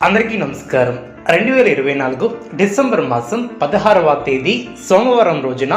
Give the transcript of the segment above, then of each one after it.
అందరికీ నమస్కారం. రెండు వేల ఇరవై నాలుగు డిసెంబర్ మాసం పదహారవ తేదీ సోమవారం రోజున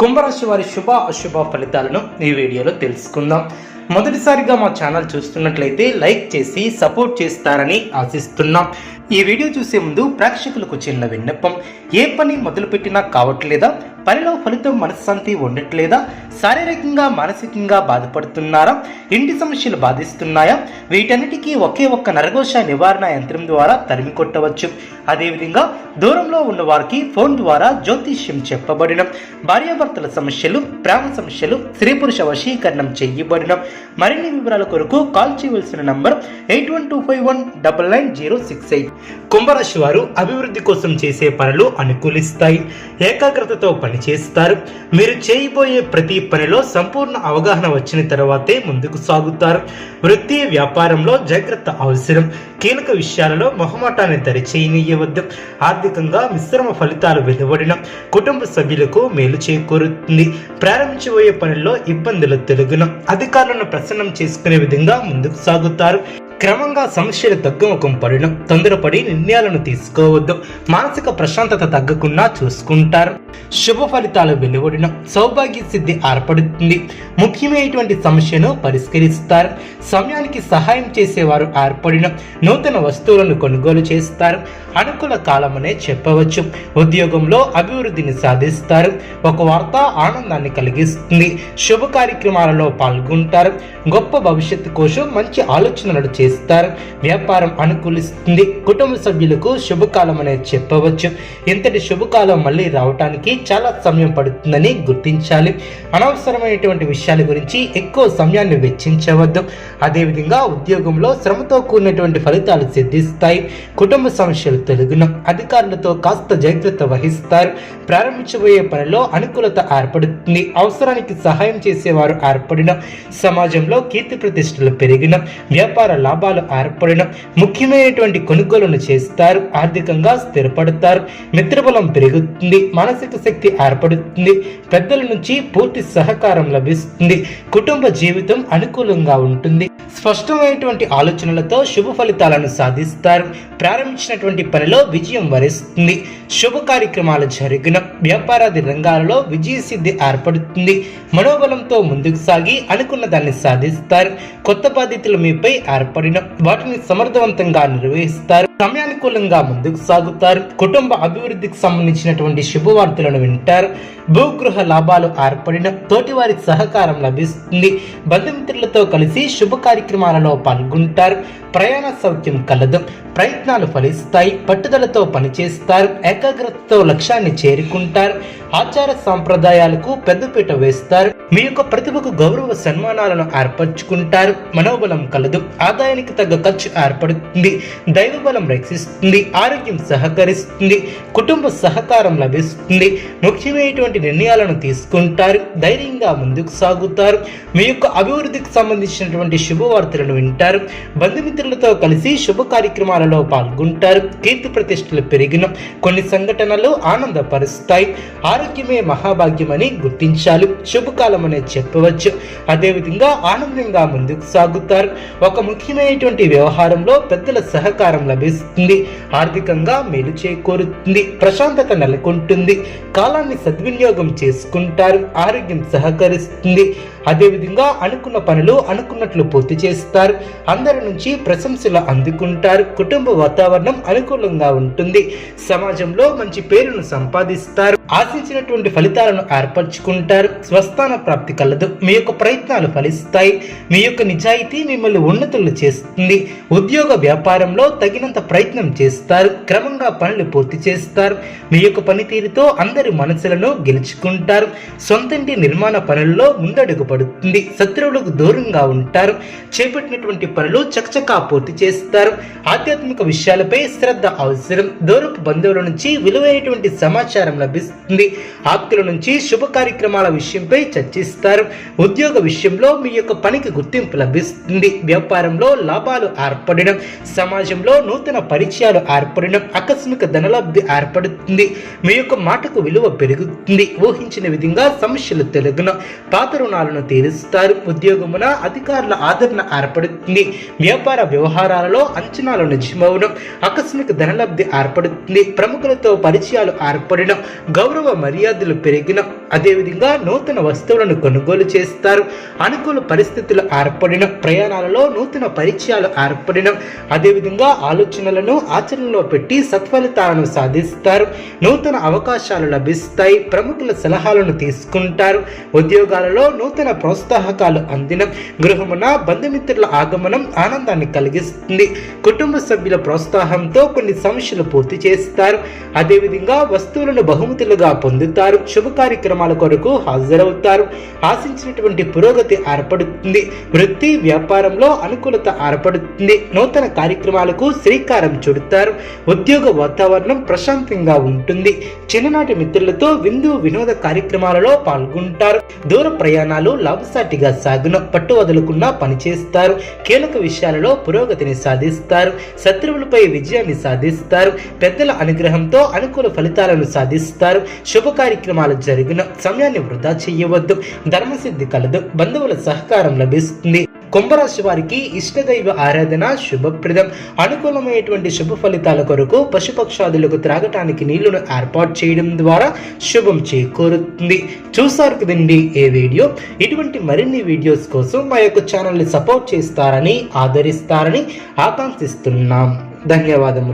కుంభరాశి వారి శుభ అశుభ ఫలితాలను ఈ వీడియోలో తెలుసుకుందాం. మొదటిసారిగా మా ఛానల్ చూస్తున్నట్లయితే లైక్ చేసి సపోర్ట్ చేస్తారని ఆశిస్తున్నాం. ఈ వీడియో చూసే ముందు ప్రేక్షకులకు చిన్న విన్నపం. ఏ పని మొదలుపెట్టినా కావట్లేదా? పనిలో ఫలితం మనశ్శాంతి ఉండట్లేదా? శారీరకంగా మానసికంగా బాధపడుతున్నారా? ఇంటి సమస్యలు బాధిస్తున్నాయా? వీటన్నిటికీ ఒకే ఒక్క నరఘోష నివారణ యంత్రం ద్వారా తరిమి కొట్టవచ్చు. అదేవిధంగా దూరంలో ఉన్న వారికి ఫోన్ ద్వారా జ్యోతిష్యం చెప్పబడిన భార్యాభర్తల సమస్యలు ప్రేమ సమస్యలు స్త్రీ పురుష వశీకరణం చేయబడిన. మరిన్ని వివరాల కొరకు కాల్ చేయవలసిన number eight one two five one double nine zero six eight. కుంభరాశి వారు అభివృద్ధి కోసం చేసే పనులు అనుకూలిస్తాయి. ఏకాగ్రతతో పనిచేస్తారు మీరు చేయబోయే ప్రతి పనిలో సంపూర్ణ అవగాహన వచ్చిన తర్వాతే ముందుకు సాగుతారు. వృత్తి వ్యాపారంలో జాగ్రత్త అవసరం. కీలక విషయాలలో మొహమాటాన్ని దరిచేయనీయవద్దు. ఆర్థికంగా మిశ్రమ ఫలితాలు వెలువడిన కుటుంబ సభ్యులకు మేలు చేకూరుతుంది. ప్రారంభించబోయే పనుల్లో ఇబ్బందులు తెలుగున. అధికారులను ప్రసన్నం చేసుకునే విధంగా ముందుకు సాగుతారు. క్రమంగా సమస్యలు తగ్గుముఖం పడడం తొందరపడి నిర్ణయాలను తీసుకోవద్దు. మానసిక ప్రశాంతత తగ్గకుండా చూసుకుంటారు. శుభ ఫలితాలు వెలువడిన సౌభాగ్య సిద్ధి ఏర్పడుతుంది. ముఖ్యమైనటువంటి సమస్యను పరిష్కరిస్తారు. సమయానికి సహాయం చేసేవారు ఏర్పడిన నూతన వస్తువులను కొనుగోలు చేస్తారు. అనుకూల కాలమనే చెప్పవచ్చు. ఉద్యోగంలో అభివృద్ధిని సాధిస్తారు. ఒక వార్త ఆనందాన్ని కలిగిస్తుంది. శుభ కార్యక్రమాలలో పాల్గొంటారు. గొప్ప భవిష్యత్తు కోసం మంచి ఆలోచనలు చేస్తారు. వ్యాపారం అనుకూలిస్తుంది. కుటుంబ సభ్యులకు శుభకాలం అనేది చెప్పవచ్చు. ఇంతటి శుభకాలం మళ్ళీ రావటానికి చాలా సమయం పడుతుందని గుర్తించాలి. అనవసరమైనటువంటి విషయాల గురించి ఎక్కువ సమయాన్ని వెచ్చించవద్దు. అదేవిధంగా ఉద్యోగంలో శ్రమతో కూడినటువంటి ఫలితాలు సిద్ధిస్తాయి. కుటుంబ సమస్యలు తొలగిన అధికారులతో కాస్త జాగ్రత్త వహిస్తారు. ప్రారంభించబోయే పనిలో అనుకూలత ఏర్పడుతుంది. అవసరానికి సహాయం చేసేవారు ఏర్పడిన సమాజంలో కీర్తి ప్రతిష్టలు పెరిగిన వ్యాపార లాభాలు ఏర్పడిన ముఖ్యమైనటువంటి కొనుగోలును చేస్తారు. ఆర్థికంగా స్థిరపడతారు. మిత్రబలం పెరుగుతుంది. మానసిక శక్తి ఏర్పడుతుంది. పెద్దల నుంచి పూర్తి సహకారం లభిస్తుంది. కుటుంబ జీవితం అనుకూలంగా ఉంటుంది. స్పష్టమైనటువంటి ఆలోచనలతో శుభ ఫలితాలను సాధిస్తారు. ప్రారంభించినటువంటి పనిలో విజయం వరిస్తుంది. శుభ కార్యక్రమాలు జరిగిన వ్యాపారాది రంగాలలో విజయ సిద్ధి ఏర్పడుతుంది. మనోబలంతో ముందుకు సాగి అనుకున్న దాన్ని సాధిస్తారు. కొత్త బాధ్యతలు మీపై ఏర్పడిన వాటిని సమర్థవంతంగా నిర్వహిస్తారు. సమయానుకూలంగా ముందుకు సాగుతారు. కుటుంబ అభివృద్ధికి సంబంధించినటువంటి శుభవార్తలను వింటారు. భూగృహ లాభాలు ఏర్పడిన తోటి వారి సహకారం లభిస్తుంది. బంధుమిత్రులతో కలిసి శుభ కార్యక్రమాలలో పాల్గొంటారు. ప్రయాణ సౌఖ్యం కలదు. ప్రయత్నాలు ఫలిస్తాయి. పట్టుదలతో పనిచేస్తారు. ఏకాగ్రతతో లక్ష్యాన్ని చేరుకుంటారు. ఆచార సాంప్రదాయాలకు పెద్దపీట వేస్తారు. మీ యొక్క ప్రతిభకు గౌరవ సన్మానాలను ఏర్పరచుకుంటారు. మనోబలం కలదు. ఆదాయానికి తగ్గ ఖర్చు ఏర్పడుతుంది. దైవబలం రక్షిస్తుంది. ఆరోగ్యం సహకరిస్తుంది. కుటుంబ సహకారం లభిస్తుంది. ముఖ్యమైనటువంటి నిర్ణయాలను తీసుకుంటారు. ధైర్యంగా ముందుకు సాగుతారు. మీ యొక్క అభివృద్ధికి సంబంధించినటువంటి శుభవార్తలను వింటారు. బంధుమిత్రులతో కలిసి శుభ కార్యక్రమాలలో పాల్గొంటారు. కీర్తి ప్రతిష్టలు పెరిగిన కొన్ని సంఘటనలు ఆనందపరుస్తాయి. ఆరోగ్యమే మహాభాగ్యమని గుర్తించాలి. శుభకాలం అనేది చెప్పవచ్చు. అదేవిధంగా ఆనందంగా ముందుకు సాగుతారు. ఒక ముఖ్యమైనటువంటి వ్యవహారంలో పెద్దల సహకారం లభిస్తుంది. ఆర్థికంగా మేలు చేకూరుతుంది. ప్రశాంతత నెలకొంటుంది. కాలాన్ని సద్వినియోగం చేసుకుంటారు. ఆరోగ్యం సహకరిస్తుంది. అదేవిధంగా అనుకున్న పనులు అనుకున్నట్లు పూర్తి చేస్తారు. అందరి నుంచి ప్రశంసలు అందుకుంటారు. కుటుంబ వాతావరణం అనుకూలంగా ఉంటుంది. సమాజంలో మంచి పేరును సంపాదిస్తారు. ఆశించినటువంటి ఫలితాలను ఏర్పరచుకుంటారు. స్వస్థాన ప్రాప్తి కలదు. మీ యొక్క ప్రయత్నాలు ఫలిస్తాయి. మీ యొక్క నిజాయితీ మిమ్మల్ని ఉన్నతులు చేస్తుంది. ఉద్యోగ వ్యాపారంలో తగినంత ప్రయత్నం చేస్తారు. క్రమంగా పనులు పూర్తి చేస్తారు. మీ యొక్క పనితీరుతో అందరి మనసులను గెలుచుకుంటారు. సొంతంటి నిర్మాణ పనుల్లో ముందడుగు పడుతుంది. శత్రువులకు దూరంగా ఉంటారు. చేపట్టినటువంటి పనులు చకచకా పూర్తి చేస్తారు. ఆధ్యాత్మిక విషయాలపై శ్రద్ధ అవసరం. దూరపు బంధువుల నుంచి విలువైనటువంటి సమాచారం లభిస్తుంది. ఆప్తుల నుంచి శుభ కార్యక్రమాల విషయంపై చర్చిస్తారు. ఉద్యోగ విషయంలో మీ యొక్క పనికి గుర్తింపు లభిస్తుంది. వ్యాపారంలో లాభాలు ఏర్పడడం సమాజంలో నూతన పరిచయాలు ఏర్పడడం ఆకస్మిక ధనలబ్ధి ఏర్పడుతుంది. మీ యొక్క మాటకు విలువ పెరుగుతుంది. ఊహించిన విధంగా సమస్యలు తెలుగున పాత రుణాలను తీరుస్తారు. ఉద్యోగమున అధికారుల ఆదరణ ఏర్పడుతుంది. వ్యాపార వ్యవహారాలలో అంచనాలు నిజమవడం ఆకస్మిక ధనలబ్ధి ఏర్పడుతుంది. ప్రముఖులతో పరిచయాలు ఏర్పడడం గౌరవ మర్యాదలు పెరిగిన అదేవిధంగా నూతన వస్తువులను కొనుగోలు చేస్తారు. అనుకూల పరిస్థితులు ఏర్పడిన ప్రయాణాలలో నూతన పరిచయాలు ఏర్పడిన అదేవిధంగా ఆలోచనలను ఆచరణలో పెట్టి సత్ఫలితాలను సాధిస్తారు. నూతన అవకాశాలు లభిస్తాయి. ప్రముఖుల సలహాలను తీసుకుంటారు. ఉద్యోగాలలో నూతన ప్రోత్సాహకాలు అందిన గృహమున బంధుమిత్రుల ఆగమనం ఆనందాన్ని కలిగిస్తుంది. కుటుంబ సభ్యుల ప్రోత్సాహంతో కొన్ని సమస్యలు పూర్తి చేస్తారు. అదేవిధంగా వస్తువులను బహుమతులుగా పొందుతారు. శుభ కార్యక్రమాల కొరకు హాజరవుతారు. ఆశించినటువంటి పురోగతి ఏర్పడుతుంది. వృత్తి వ్యాపారంలో అనుకూలత ఏర్పడుతుంది. నూతన కార్యక్రమాలకు శ్రీకారం చుడతారు. ఉద్యోగ వాతావరణం ప్రశాంతంగా ఉంటుంది. చిన్ననాటి మిత్రులతో విందు వినోద కార్యక్రమాలలో పాల్గొంటారు. దూర ప్రయాణాలు లాభసాటిగా సాగున. పట్టు వదలకుండా పనిచేస్తారు కీలక విషయాలలో పురోగతిని సాధిస్తారు. శత్రువులపై విజయాన్ని సాధిస్తారు. పెద్దల అనుగ్రహంతో అనుకూల ఫలితాలను సాధిస్తారు. శుభ కార్యక్రమాలు జరిగిన సమయాన్ని వృధా చేయవద్దు. ధర్మసిద్ధి కలదు. బంధువుల సహకారం లభిస్తుంది. కుంభరాశి వారికి ఇష్టదైవ ఆరాధన శుభప్రదం. అనుకూలమైనటువంటి శుభ ఫలితాల కొరకు పశుపక్షాదులకు త్రాగటానికి నీళ్ళను ఏర్పాటు చేయడం ద్వారా శుభం చేకూరుతుంది. చూసారు కదండి ఏ వీడియో? ఇటువంటి మరిన్ని వీడియోస్ కోసం మా యొక్క ఛానల్ని సపోర్ట్ చేస్తారని ఆదరిస్తారని ఆకాంక్షిస్తున్నాం. ధన్యవాదములు.